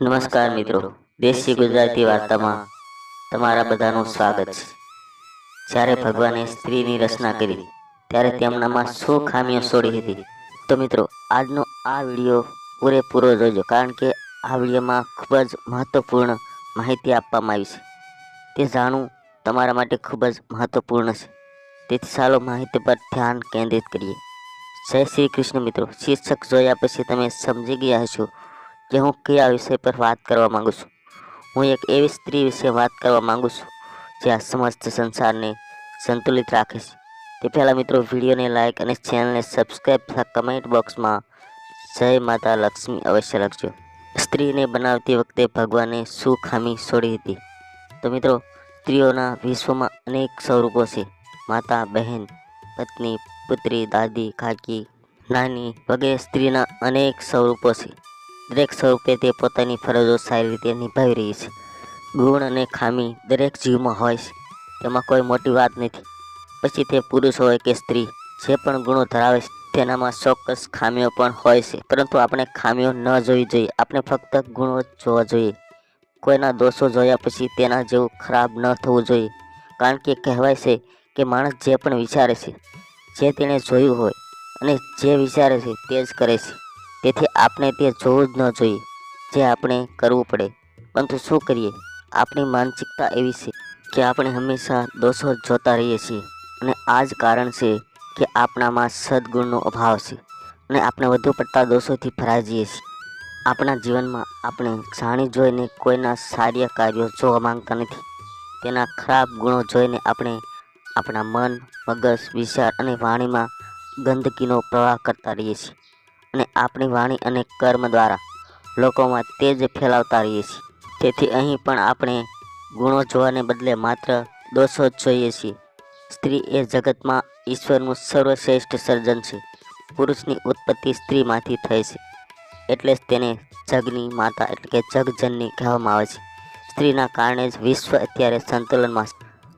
નમસ્કાર મિત્રો. દેશી ગુજરાતી વાર્તામાં તમારા બધાનું સ્વાગત છે. જ્યારે ભગવાને સ્ત્રીની રચના કરી, ત્યારે તેમનામાં શું ખામીઓ છોડી હતી? તો મિત્રો, આજનો આ વીડિયો પૂરેપૂરો જોજો, કારણ કે આ વિડીયોમાં ખૂબ જ મહત્વપૂર્ણ માહિતી આપવામાં આવી છે. તે જાણવું તમારા માટે ખૂબ જ મહત્વપૂર્ણ છે. તેથી ચાલો માહિતી પર ધ્યાન કેન્દ્રિત કરીએ. જય શ્રી કૃષ્ણ મિત્રો. શીર્ષક જોયા પછી તમે સમજી ગયા હશો કે હું કયા વિષય પર વાત કરવા માંગુ છું? હું એક એવી સ્ત્રી વિશે વાત કરવા માંગુ છું જે આ સમસ્ત સંસારને સંતુલિત રાખે છે. તે પહેલાં મિત્રો, વિડીયોને લાઇક અને ચેનલને સબસ્ક્રાઈબ તથા કમેન્ટ બોક્સમાં જય માતા લક્ષ્મી અવશ્ય લખજો. સ્ત્રીને બનાવતી વખતે ભગવાને શું ખામી છોડી હતી? તો મિત્રો, સ્ત્રીઓના વિશ્વમાં અનેક સ્વરૂપો છે. માતા, બહેન, પત્ની, પુત્રી, દાદી, કાકી, નાની વગેરે સ્ત્રીના અનેક સ્વરૂપો છે. દરેક સ્વરૂપે તે પોતાની ફરજો સારી રીતે નિભાવી રહી છે. ગુણ અને ખામી દરેક જીવમાં હોય છે. તેમાં કોઈ મોટી વાત નથી. પછી તે પુરુષ હોય કે સ્ત્રી, જે પણ ગુણો ધરાવે છે, તેનામાં ચોક્કસ ખામીઓ પણ હોય છે. પરંતુ આપણે ખામીઓ ન જોવી જોઈએ. આપણે ફક્ત ગુણો જ જોવા જોઈએ. કોઈના દોષો જોયા પછી તેના જેવું ખરાબ ન થવું જોઈએ. કારણ કે કહેવાય છે કે માણસ જે પણ વિચારે છે, જે તેણે જોયું હોય અને જે વિચારે છે તે જ કરે છે. તેથી આપણે તે જોવું જ ન જોઈએ, જે આપણે કરવું પડે. પરંતુ શું કરીએ? આપણી માનસિકતા એવી છે કે આપણે હંમેશા દોષો જોતા રહીએ છીએ અને આ જ કારણ છે કે આપણામાં સદગુણનો અભાવ છે અને આપણે વધુ પડતા દોષોથી ભરાઈ જઈએ છીએ. આપણા જીવનમાં આપણે જાણી જોઈને કોઈના સારા કાર્યો જોવા માંગતા નથી. તેના ખરાબ ગુણો જોઈને આપણે આપણા મન, મગજ, વિચાર અને વાણીમાં ગંદકીનો પ્રવાહ કરતા રહીએ છીએ. અને આપણી વાણી અને કર્મ દ્વારા લોકોમાં તે જ ફેલાવતા રહીએ છીએ. તેથી અહીં પણ આપણે ગુણો જોવાને બદલે માત્ર દોષો જ જોઈએ છીએ. સ્ત્રી એ જગતમાં ઈશ્વરનું સર્વશ્રેષ્ઠ સર્જન છે. પુરુષની ઉત્પત્તિ સ્ત્રીમાંથી થઈ છે. એટલે જ તેને જગની માતા એટલે કે જગજનની કહેવામાં આવે છે. સ્ત્રીના કારણે જ વિશ્વ અત્યારે સંતુલનમાં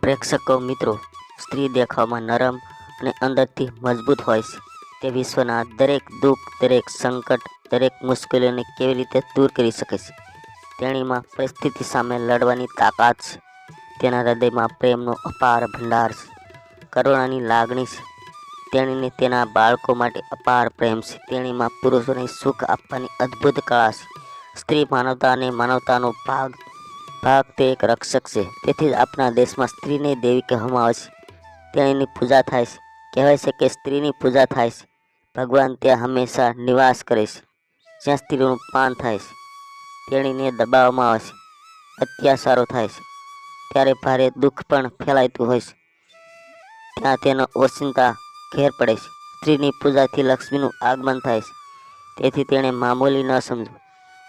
પ્રેક્ષકો મિત્રો, સ્ત્રી દેખાવમાં નરમ અને અંદરથી મજબૂત હોય છે. તે વિશ્વના દરેક દુઃખ, દરેક સંકટ, દરેક મુશ્કેલીઓને કેવી રીતે દૂર કરી શકે છે? તેણીમાં પરિસ્થિતિ સામે લડવાની તાકાત છે. તેના હૃદયમાં પ્રેમનો અપાર ભંડાર છે. કરુણાની લાગણી છે. તેણીને તેના બાળકો માટે અપાર પ્રેમ છે. તેણીમાં પુરુષોને સુખ આપવાની અદ્ભુત કળા છે. સ્ત્રી માનવતા અને માનવતાનો ભાગ ભાગ તે એક રક્ષક છે. તેથી જ આપણા દેશમાં સ્ત્રીને દેવી કહેવામાં આવે છે. તેણીની પૂજા થાય છે. કહેવાય છે કે સ્ત્રીની પૂજા થાય છે. ભગવાન ત્યાં હંમેશા નિવાસ કરે છે. જ્યાં સ્ત્રીનું પાન થાય છે. તેણીને દબાવવામાં આવે છે. અત્યાચારો થાય છે. ત્યારે ભારે દુઃખ પણ ફેલાયતું હોય છે. ત્યાં તેનો ઓચિંતા ઘેર પડે છે. સ્ત્રીની પૂજાથી લક્ષ્મીનું આગમન થાય છે. તેથી તેણે મામૂલી ન સમજવું.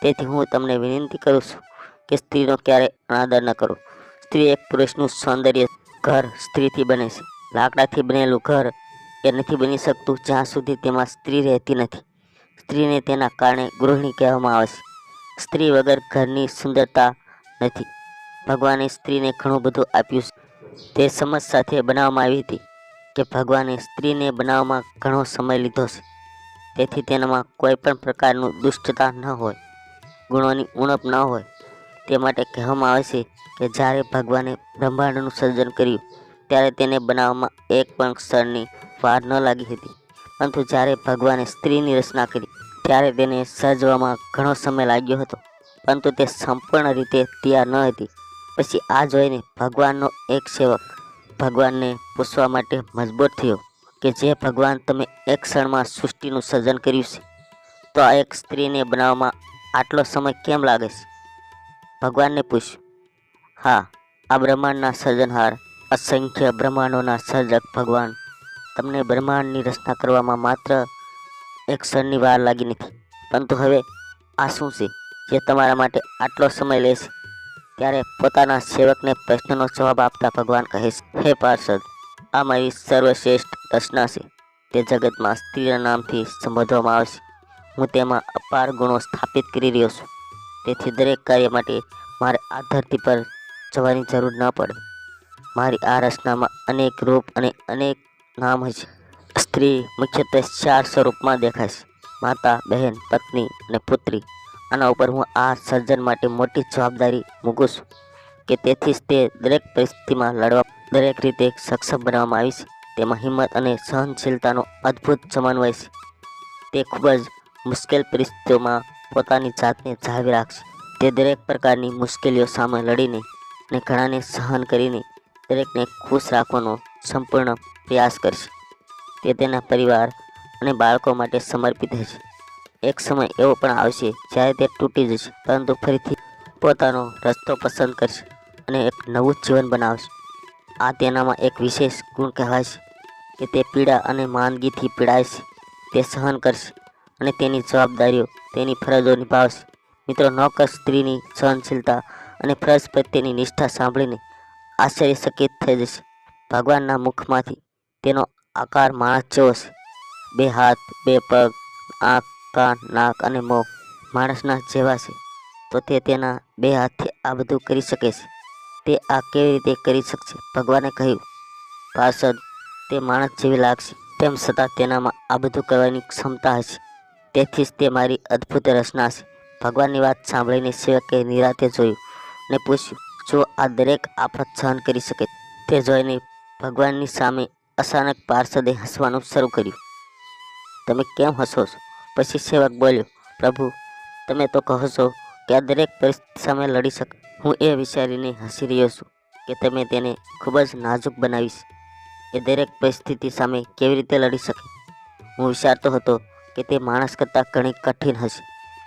તેથી હું તમને વિનંતી કરું છું કે સ્ત્રીનો ક્યારે અનાદર ન કરો. સ્ત્રી એક પુરુષનું સૌંદર્ય ઘર સ્ત્રીથી બને છે. લાકડાથી બનેલું ઘર એ નથી બની શકતું જ્યાં સુધી તેમાં સ્ત્રી રહેતી નથી. સ્ત્રીને તેના કારણે ગૃહિણી કહેવામાં આવે છે. સ્ત્રી વગર ઘરની સુંદરતા નથી. ભગવાને સ્ત્રીને ઘણું બધું આપ્યું છે. તે સમજ સાથે બનાવવામાં આવી હતી કે ભગવાને સ્ત્રીને બનાવવામાં ઘણો સમય લીધો છે. તેથી તેનામાં કોઈ પણ પ્રકારનું દુષ્ટતા ન હોય. ગુણોની ઉણપ ન હોય. તે માટે કહેવામાં આવે છે કે જ્યારે ભગવાને બ્રહ્માંડનું સર્જન કર્યું ત્યારે તેને બનાવવામાં એક પણ ક્ષણની વાર ન લાગી હતી. પરંતુ જ્યારે ભગવાને સ્ત્રીની રચના કરી, ત્યારે તેને સર્જવામાં ઘણો સમય લાગ્યો હતો. પરંતુ તે સંપૂર્ણ રીતે તૈયાર ન હતી. પછી આ જોઈને ભગવાનનો એક સેવક ભગવાનને પૂછવા માટે મજબૂર થયો કે જે ભગવાન તમે એક ક્ષણમાં સૃષ્ટિનું સર્જન કર્યું છે, તો આ એક સ્ત્રીને બનાવવામાં આટલો સમય કેમ લાગે છે? ભગવાનને પૂછ્યું, હા, આ બ્રહ્માંડના સર્જનહાર અસંખ્ય બ્રહ્માંડોના સર્જક ભગવાન. તમને બ્રહ્માંડની રચના કરવામાં માત્ર એક ક્ષણની વાર લાગી નથી. પરંતુ હવે આ શું છે? જે તમારા માટે આટલો સમય લેશે ત્યારે પોતાના સેવકને પ્રશ્નનો જવાબ આપતા ભગવાન કહે છે, હે પાર્ષદ, આ મારી સર્વશ્રેષ્ઠ રચના છે. તે જગતમાં સ્ત્રીના નામથી સંબોધવામાં આવે છે. હું તેમાં અપાર ગુણો સ્થાપિત કરી રહ્યો છું. તેથી દરેક કાર્ય માટે મારે આ ધરતી પર જવાની જરૂર ન પડે. મારી આ રચનામાં અનેક રૂપ અને અનેક નામ હશે સ્ત્રી મુખ્યત્વે ચાર સ્વરૂપમાં દેખાય માતા, બહેન, પત્ની અને પુત્રી. આના ઉપર હું આ સર્જન માટે મોટી જવાબદારી મૂકું છું કે તેથી જ તે દરેક પરિસ્થિતિમાં લડવા, દરેક રીતે સક્ષમ બનાવવામાં આવી છે. તેમાં હિંમત અને સહનશીલતાનો અદ્ભુત સમન્વય છે. તે ખૂબ જ મુશ્કેલ પરિસ્થિતિઓમાં પોતાની જાતને જાળવી રાખશે તે દરેક પ્રકારની મુશ્કેલીઓ સામે લડીને અને ઘણાને સહન કરીને દરેકને ખુશ રાખવાનો સંપૂર્ણ પ્રયાસ કરશે. તે તેના પરિવાર અને બાળકો માટે સમર્પિત હશે એક સમય એવો પણ આવશે જ્યારે તે તૂટી જશે, પરંતુ ફરીથી પોતાનો રસ્તો પસંદ કરશે અને એક નવું જીવન બનાવશે. આ તેનામાં એક વિશેષ ગુણ કહેવાય છે કે તે પીડા અને માંદગીથી પીડાય છે. તે સહન કરશે અને તેની જવાબદારીઓ તેની ફરજો નિભાવશે. મિત્રો, નોકર સ્ત્રીની સહનશીલતા અને ફરજ પ્રત્યેની નિષ્ઠા સાંભળીને આશ્ચર્યચકિત થઈ જશે. ભગવાનના મુખમાંથી તેનો આકાર માણસ જેવો છે. બે હાથ, બે પગ, આંખ, કાન, નાક અને મોં માણસના જેવા છે. તો તે તેના બે હાથથી આ બધું કરી શકે છે. તે આ કેવી રીતે કરી શકશે? ભગવાને કહ્યું, પાર્ષદ, તે માણસ જેવી લાગશે. તેમ છતાં તેનામાં આ બધું કરવાની ક્ષમતા હશે. તેથી જ તે મારી અદ્ભુત રચના છે. ભગવાનની વાત સાંભળીને સેવકે નિરાતે જોયું ને પૂછ્યું જો આ દરેક આફત સહન કરી શકે તે જોઈને ભગવાનની સામે અચાનક પાર્ષદે હસવાનું શરૂ કર્યું. તમે કેમ હસો છો? પછી સેવક બોલ્યો, પ્રભુ, તમે તો કહો છો કે આ દરેક પરિસ્થિતિ સામે લડી શક હું એ વિચારીને હસી રહ્યો છું કે તમે તેને ખૂબ જ નાજુક બનાવીશ. એ દરેક પરિસ્થિતિ સામે કેવી રીતે લડી શકે? હું વિચારતો હતો કે તે માણસ કરતાં ઘણી કઠિન હશે,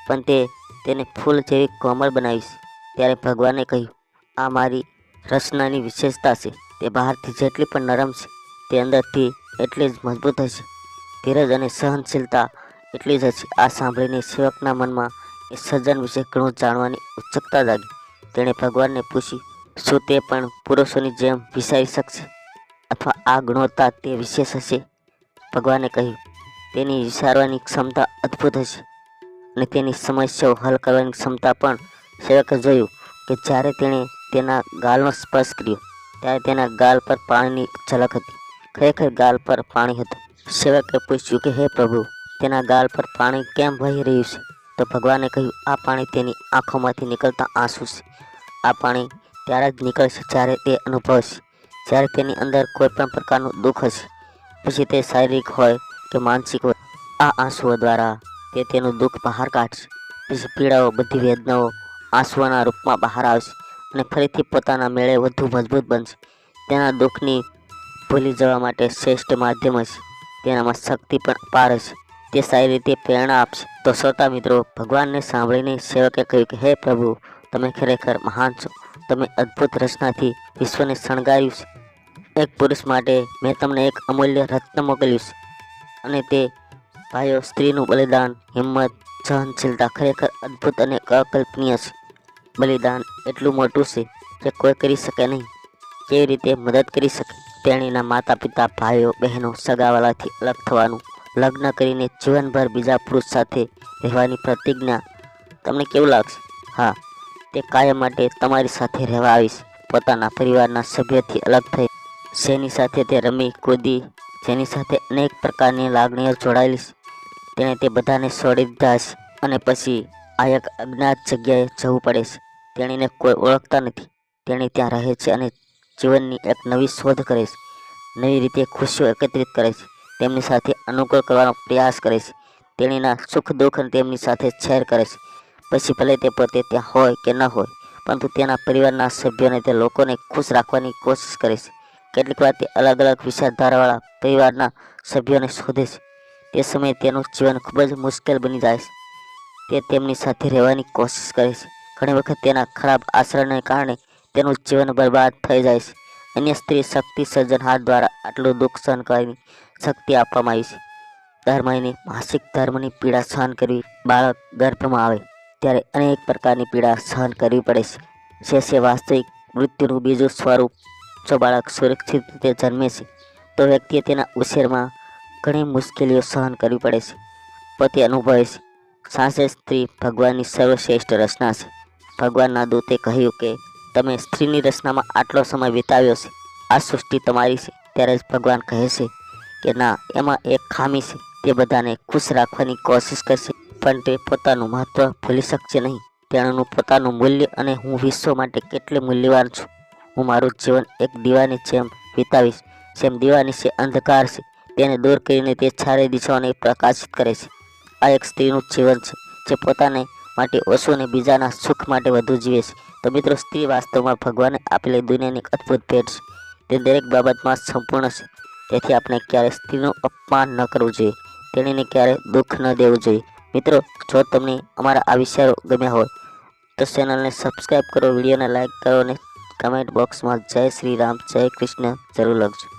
પણ તે તેને ફૂલ જેવી કોમળ બનાવીશ. ત્યારે ભગવાને કહ્યું આ મારી રચનાની વિશેષતા છે. તે બહારથી જેટલી પણ નરમ છે, તે અંદરથી એટલી જ મજબૂત હશે. ધીરજ અને સહનશીલતા એટલી જ હશે. આ સાંભળીને સેવકના મનમાં એ સજ્જન વિશે ઘણું જાણવાની ઉત્સુકતા જાગી. તેણે ભગવાનને પૂછ્યું શું તે પણ પુરુષોની જેમ વિસાવી શકશે? અથવા આ ગુણવત્તા તે વિશેષ હશે? ભગવાને કહ્યું, તેની વિચારવાની ક્ષમતા અદ્ભુત હશે અને તેની સમસ્યાઓ હલ કરવાની ક્ષમતા પણ સેવકે જોયું કે જ્યારે તેણે તેના ગાલનો સ્પર્શ કર્યો. ત્યારે તેના ગાલ પર પાણીની ઝલક હતી. ખરેખર ગાલ પર પાણી હતું. સેવકે પૂછ્યું કે, હે પ્રભુ, તેના ગાલ પર પાણી કેમ વહી રહ્યું છે? તો ભગવાને કહ્યું, આ પાણી તેની આંખોમાંથી નીકળતા આંસુ છે. આ પાણી ત્યારે જ નીકળશે જ્યારે તે અનુભવશે. જ્યારે તેની અંદર કોઈ પણ પ્રકારનું દુઃખ હશે. પછી તે શારીરિક હોય કે માનસિક હોય, આ આંસુઓ દ્વારા તે તેનું દુઃખ બહાર કાઢશે. પછી પીડાઓ બધી વેદનાઓ આંસુઓના રૂપમાં બહાર આવશે. અને ફરીથી પોતાના મેળે વધુ મજબૂત બનશે. તેના દુઃખની ભૂલી જવા માટે શ્રેષ્ઠ માધ્યમ હશે તેનામાં શક્તિ પણ અપાર હશે તે સારી રીતે પ્રેરણા આપશે. તો શ્રોતા મિત્રો, ભગવાનને સાંભળીને સેવકે કહ્યું કે, હે પ્રભુ, તમે ખરેખર મહાન છો. તમે અદ્ભુત રચનાથી વિશ્વને શણગાર્યું છે. એક પુરુષ માટે મેં તમને એક અમૂલ્ય રત્ન મોકલ્યું છે. અને તે ભાઈઓ સ્ત્રીનું બલિદાન, હિંમત, સહનશીલતા ખરેખર અદ્ભુત અને અકલ્પનીય છે. બલિદાન એટલું મોટું છે કે કોઈ કરી શકે નહીં. કેવી રીતે મદદ કરી શકે તેણીના માતા પિતા ભાઈઓ, બહેનો, સગાવાલાથી અલગ થવાનું, લગ્ન કરીને જીવનભર બીજા પુરુષ સાથે રહેવાની પ્રતિજ્ઞા. તમને કેવું લાગશે? હા, તે કાયમ માટે તમારી સાથે રહેવા આવીશ. પોતાના પરિવારના સભ્યથી અલગ થઈ જેની સાથે તે રમી, કૂદી, જેની સાથે અનેક પ્રકારની લાગણીઓ જોડાયેલી છે. તેણે તે બધાને છોડી દીધા છે અને પછી આ એક અજ્ઞાત જગ્યાએ જવું પડે છે. તેણીને કોઈ ઓળખતા નથી. તેણી ત્યાં રહે છે અને જીવનની એક નવી શોધ કરે છે. નવી રીતે ખુશીઓ એકત્રિત કરે છે. તેમની સાથે અનુકૂળ કરવાનો પ્રયાસ કરે છે. તેણીના સુખ દુઃખ તેમની સાથે શેર કરે છે. પછી ભલે તે પોતે ત્યાં હોય કે ન હોય, પરંતુ તેના પરિવારના સભ્યોને તે લોકોને ખુશ રાખવાની કોશિશ કરે છે. કેટલીક વાર તે અલગ અલગ વિચારધારાવાળા પરિવારના સભ્યોને શોધે છે. તે સમયે તેનું જીવન ખૂબ જ મુશ્કેલ બની જાય છે. તે તેમની સાથે રહેવાની કોશિશ કરે છે. ઘણી વખત તેના ખરાબ આચરણને કારણે તેનું જીવન બરબાદ થઈ જાય છે. અન્ય સ્ત્રી શક્તિ સર્જન હાથ દ્વારા આટલું દુઃખ સહન કરવાની શક્તિ આપવામાં આવી છે. દર માસિક ધર્મની પીડા સહન કરવી બાળક ગર્ભમાં આવે ત્યારે અનેક પ્રકારની પીડા સહન કરવી પડે છે. છે વાસ્તવિક મૃત્યુનું બીજું સ્વરૂપ. જો બાળક સુરક્ષિત રીતે જન્મે છે, તો વ્યક્તિએ તેના ઉછેરમાં ઘણી મુશ્કેલીઓ સહન કરવી પડે છે. પોતે અનુભવે છે સાસે સ્ત્રી ભગવાનની સર્વશ્રેષ્ઠ રચના છે. ભગવાનના દૂતે કહ્યું કે, તમે સ્ત્રીની રચનામાં આટલો સમય વિતાવ્યો છે, આ સૃષ્ટિ તમારી છે. ત્યારે જ ભગવાન કહે છે કે, ના, એમાં એક ખામી છે, તે બધાને ખુશ રાખવાની કોશિશ કરશે, પણ તે પોતાનું મહત્વ ભૂલી શકશે નહીં. તેણનું પોતાનું મૂલ્ય અને હું વિશ્વ માટે કેટલી મૂલ્યવાન છું. હું મારું જીવન એક દીવાની જેમ વિતાવીશ, જેમ દીવાની છે, અંધકાર છે. તેને દૂર કરીને તે ચારે દિશાઓને પ્રકાશિત કરે છે. આ એક સ્ત્રીનું જીવન છે, જે પોતાને માટે ઓછું અને બીજાના સુખ માટે વધુ જીવે છે. તો મિત્રો, સ્ત્રી વાસ્તવમાં ભગવાને આપેલી દુનિયાની અદ્ભુત ભેટ છે. તે દરેક બાબતમાં સંપૂર્ણ છે. તેથી આપણે ક્યારેય સ્ત્રીનું અપમાન ન કરવું જોઈએ. તેણીને ક્યારેય દુઃખ ન દેવું જોઈએ. મિત્રો, જો તમને અમારા આ વિચારો ગમ્યા હોય, તો ચેનલને સબસ્ક્રાઈબ કરો, વિડીયોને લાઇક કરો અને કમેન્ટ બોક્સમાં જય શ્રી રામ, જય કૃષ્ણ જરૂર લખજો.